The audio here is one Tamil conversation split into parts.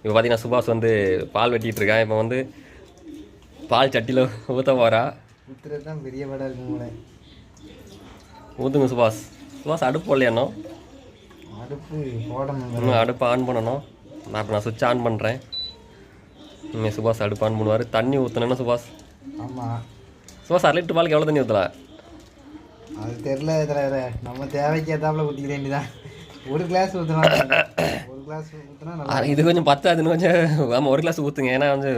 இப்போ பார்த்தீங்கன்னா சுபாஷ் வந்து பால் வெட்டிட்டு இருக்கான். இப்போ வந்து பால் சட்டியில் ஊற்ற போகிறா ஊத்துறது தான் பெரிய படம் இருக்கும் உங்களை ஊற்றுங்க சுபாஷ். சுபாஷ் அடுப்பு போடலையாண்ணோ அடுப்பு போடணும். இன்னும் அடுப்பு ஆன் பண்ணணும். நான் இப்போ நான் சுவிட்ச் ஆன் பண்ணுறேன் இனிமேல் சுபாஷ் அடுப்பு ஆன் பண்ணுவார். தண்ணி ஊற்றணுன்னா சுபாஷ்? ஆமாம் சுபாஷ் அரை லிட்டர் பாலுக்கு எவ்வளோ தண்ணி ஊற்றலாம் அது தெரில நம்ம தேவைக்கு ஏத்தாப்புல ஊற்றிக்க வேண்டியதான் ஒரு கிளாஸ் ஊற்றினா ஒரு கிளாஸ் ஊற்றினா நல்லா இது கொஞ்சம் பத்தாதுன்னு கொஞ்சம் ஆமாம் ஒரு கிளாஸ் ஊற்றுங்க ஏன்னா வந்து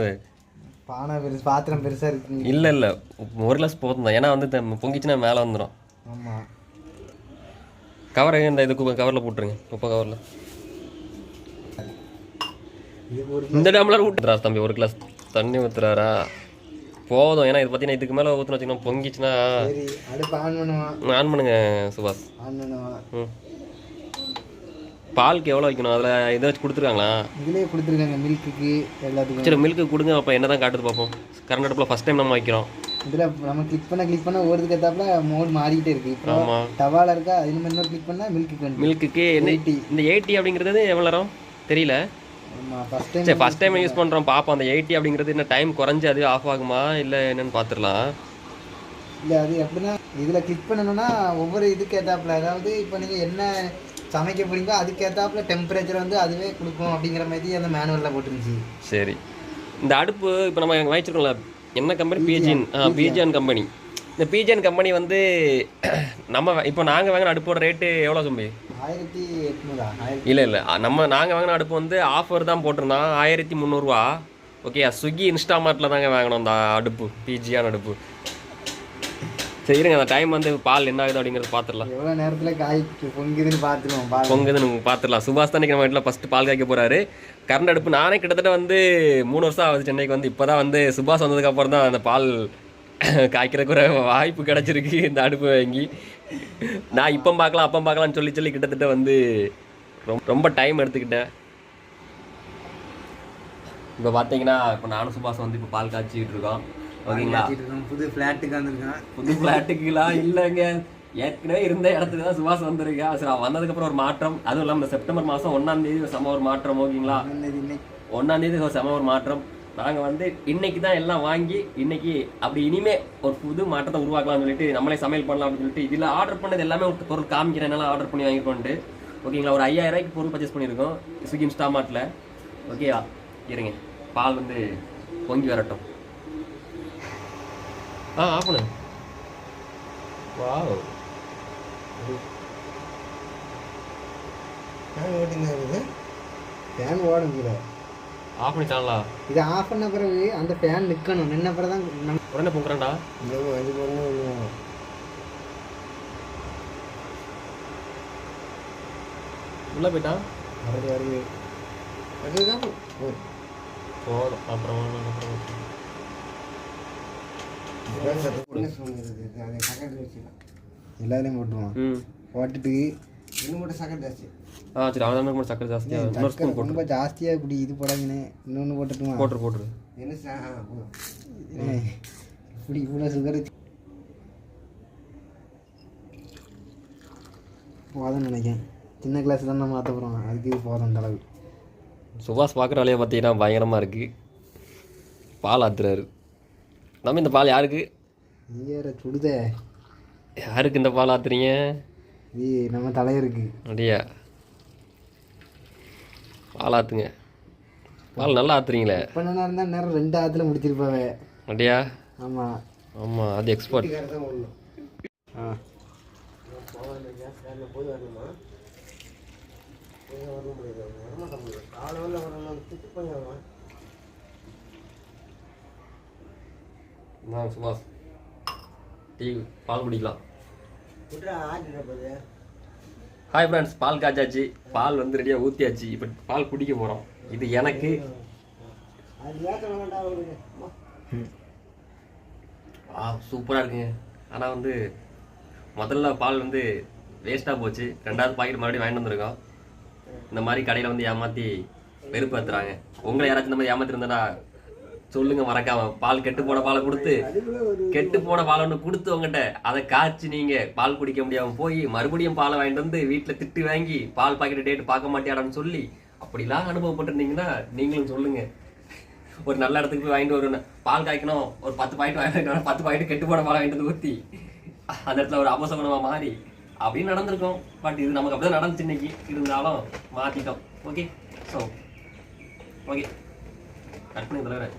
பானை பெருசு பாத்திரம் பெருசாக இருக்குங்க இல்லை இல்லை. ஒரு கிளாஸ் போதும் ஏன்னா வந்து பொங்கிச்சுன்னா மேலே வந்துடும் ஆமாம் கவரை இந்த இது கவரில் போட்டுருங்க. உப்பு கவரில் இந்த டம்ளர் ஊட்டுறா தம்பி ஒரு கிளாஸ் தண்ணி ஊற்றுறாரா போதும். ஏன்னா இது பார்த்தீங்கன்னா இதுக்கு மேலே ஊற்றுன்னு வச்சுக்கோங்க பொங்கிச்சுன்னா ஆன் பண்ணுங்க சுபாஷ். ஆன் பண்ணுவான் ம். பாலுக்கு எவ்வளோ வைக்கணும்? அதில் இதை வச்சு கொடுத்துருக்காங்களா? இதுலேயே கொடுத்துருக்காங்க மில்க்குக்கு எல்லாத்துக்கும். சரி மில்க்கு கொடுங்க அப்போ என்ன தான் காட்டுது பார்ப்போம். கரண்ட் அடுப்பில் ஃபஸ்ட் டைம் நம்ம வைக்கிறோம். இதில் நம்ம கிளிக் பண்ண கிளிக் பண்ண ஒருதுக்கு ஏத்தாப்புல மோட் மாறிக்கிட்டே இருக்கு. இப்போ டவால இருக்கா அது இன்னொரு கிளிக் பண்ணால் மில்க்கு மில்க்குக்கு என்ன இந்த எயிட்டி அப்படிங்கிறது எவ்வளோ நேரம்? தெரியல. சரி ஃபஸ்ட் டைம் யூஸ் பண்ணுறோம் பார்ப்போம். அந்த எயிட்டி அப்படிங்கிறது என்ன டைம் குறைஞ்சி அதுவே ஆஃப் ஆகுமா இல்லை என்னன்னு பார்த்துடலாம். இல்லை அது எப்படின்னா இதில் கிளிக் பண்ணணும்னா ஒவ்வொரு இதுக்கு ஏத்தாப்புல அதாவது இப்போ நீங்கள் என்ன சமைக்க போறீங்களோ அதுக்கு ஏத்தாப்புல டெம்பரேச்சர் வந்து அதுவே கொடுக்கும் அப்படிங்கிற மாதிரி அந்த மேனுவலில் போட்டுருந்துச்சு. சரி. இந்த அடுப்பு இப்போ நம்ம வாங்கிச்சிருக்கோம்ல என்ன கம்பெனி பிஜிஎன் பிஜிஎன் கம்பெனி இந்த பிஜிஎன் கம்பெனி வந்து நம்ம இப்போ நாங்கள் வாங்கின அடுப்போட ரேட்டு எவ்வளோ தம்பி ஆயிரத்தி எட்நூறா இல்லை இல்லை. நம்ம நாங்கள் வாங்கின அடுப்பு வந்து ஆஃபர் தான் போட்டிருந்தான். ஆயிரத்தி முந்நூறுரூவா ஓகே ஸ்விக்கி இன்ஸ்டாமார்ட்டில் தாங்க வாங்கினோம் அந்த அடுப்பு பிஜியான அடுப்பு. சரி இருங்க அந்த டைம் வந்து பால் என்ன ஆகுது அப்படிங்கிறது பார்த்துடலாம் எவ்வளோ நேரத்தில் காய் பொங்குதுன்னு பார்த்துருவோம் பால். பொங்குது நம்ம பார்த்துடலாம் சுபாஷ் தான் நம்ம வீட்டில் ஃபஸ்ட்டு பால் காய்க்க போகிறாரு கரண்ட் அடுப்பு நானே கிட்டத்தட்ட வந்து மூணு வருஷம் ஆகுது சென்னைக்கு வந்து. இப்போ தான் வந்து சுபாஷ் வந்ததுக்கு அப்புறம் தான் அந்த பால் காய்க்கிறதுக்கு ஒரு வாய்ப்பு கிடச்சிருக்கு இந்த அடுப்பு வாங்கி. நான் இப்போ பார்க்கலாம் அப்போ பார்க்கலாம்னு சொல்லி சொல்லி கிட்டத்தட்ட வந்து ரொம்ப ரொம்ப டைம் எடுத்துக்கிட்டேன். இப்போ பார்த்தீங்கன்னா இப்போ நானும் சுபாஷ் வந்து இப்போ பால் காய்ச்சிக்கிட்டு இருக்கோம். ஓகேங்களா? புது ஃப்ளாட்டுக்கு வந்திருக்கான். புது ஃப்ளாட்டுக்குலாம் இல்லைங்க. ஏற்கனவே இருந்த இடத்துக்கு தான் சுபாஷ் வந்திருக்கா. சரி வந்ததுக்கப்புறம் ஒரு மாற்றம். அதுவும் இல்லாமல் இந்த செப்டம்பர் மாதம் ஒன்றாம் தேதி ஒரு செம ஒரு மாற்றம் ஓகேங்களா? ஒன்றாம் தேதி ஒரு செம ஒரு மாற்றம். நாங்கள் வந்து இன்னைக்கு தான் எல்லாம் வாங்கி இன்னைக்கு அப்படி இனிமே ஒரு புது மாற்றத்தை உருவாக்கலாம்னு சொல்லிட்டு நம்மளே சமையல் பண்ணலாம் அப்படின்னு சொல்லிட்டு இதில் ஆர்டர் பண்ணது எல்லாமே ஒரு பொருள் காமிக்கிறனால ஆர்டர் பண்ணி வாங்கிக்கொண்டு ஓகேங்களா ஒரு ஐயாயிரம் ரூபாய்க்கு பொருள் பர்ச்சேஸ் பண்ணியிருக்கோம். ஸ்விக்கி இன்ஸ்டாமார்ட்டில் ஓகேவா? இருங்க. பால் வந்து பொங்கி வரட்டும். ஆ ஆஃப் பண்ணு. வாவ். ஃபேன் ஓட்டுங்க இருக்குது. ஃபேன் ஓடும் கீழே ஆஃப் பண்ணிட்டாங்களா இது ஆஃப் பண்ண பிறகு அந்த ஃபேன் நிற்கணும். நின்ன பிறகு தான் நம்ம உடனே பொங்குறேன்டா. இது பண்ண உள்ளே போயிட்டான் வருது. வருது போதும். அப்புறம் அப்புறம் எல்லாத்துலேயும் போட்டுருவான் ம். போட்டுட்டு இன்னும் மட்டும் சக்கரை ஜாஸ்தி. ஆ சரி அவன் கூட சக்கரை ஜாஸ்தியாக இன்னொரு சக்கரை ஸ்பூன் போட்டு ரொம்ப ஜாஸ்தியாக இப்படி இது போடாங்கன்னு இன்னொன்று போட்டுட்டுமா? போட்டுரு போட்டுரு. என்ன இப்படி இவ்வளோ சுகர் நினைக்கிறேன். சின்ன கிளாஸ் தான் நம்ம மாற்ற போகிறோம் அதுக்கு போதும் அந்த அளவு. சுபாஷ் பார்க்குற வேலையை பார்த்தீங்கன்னா பயங்கரமாக இருக்குது பால் ஆத்துறாரு. நம்ம இந்த பால் யாருக்கு? ஐயர சுடுதே. யாருக்கு இந்த பால் ஆத்துறீங்க? இது நம்ம தலைவருக்கு. அப்படியா? பால் ஆத்துங்க. பால் நல்லா ஆத்துறீங்களே. இப்போ என்ன இருந்தால் நேரம் ரெண்டு ஆற்றுல முடிச்சிருப்பாவே. அப்படியா? ஆமாம் ஆமாம் அது எக்ஸ்பர்ட் ஆ. நான் சுபாஷ். டீ பால் குடிக்கலாம். ஹாய் ஃப்ரெண்ட்ஸ் பால். காய்ச்சாச்சு. பால் வந்து ரெடியாக ஊற்றியாச்சு இப்போ பால் குடிக்க போகிறோம் இது எனக்கு ஆ சூப்பராக இருக்குங்க. ஆனால் வந்து முதல்ல பால் வந்து வேஸ்ட்டாக போச்சு. ரெண்டாவது பாக்கெட் மறுபடியும் வாங்கிட்டு வந்திருக்கோம். இந்த மாதிரி கடையில் வந்து ஏமாற்றி வெறுப்பேற்றுறாங்க உங்களை யாராச்சும் இந்த மாதிரி ஏமாத்திருந்தா சொல்லுங்க மறக்காம. பால் கெட்டு போன பாலை கொடுத்து கெட்டு போன பால் ஒன்று கொடுத்து உங்ககிட்ட அதை காய்ச்சி நீங்க பால் குடிக்க முடியாம போய் மறுபடியும் பாலை வாங்கிட்டு வந்து வீட்டில் திட்டு வாங்கி பால் பாக்கெட் டேட் பார்க்க மாட்டியாடான்னு சொல்லி அப்படிலாம் அனுபவப்பட்டிருந்தீங்கன்னா நீங்களும் சொல்லுங்க. ஒரு நல்ல இடத்துக்கு போய் வாங்கிட்டு வருவேன் பால் காய்க்கணும் ஒரு பத்து பாயிண்ட் வாங்கிட்டு பத்து பாயிண்ட் கெட்டு போன பால் வாங்கிட்டு ஊற்றி அந்த இடத்துல ஒரு அபசகுணமாக மாறி அப்படின்னு நடந்திருக்கும். பட் இது நமக்கு அப்படிதான் நடந்துச்சு இன்னைக்கு. இருந்தாலும் மாத்திட்டோம். ஓகே ஸோ ஓகே கற்பனை தலைவரே.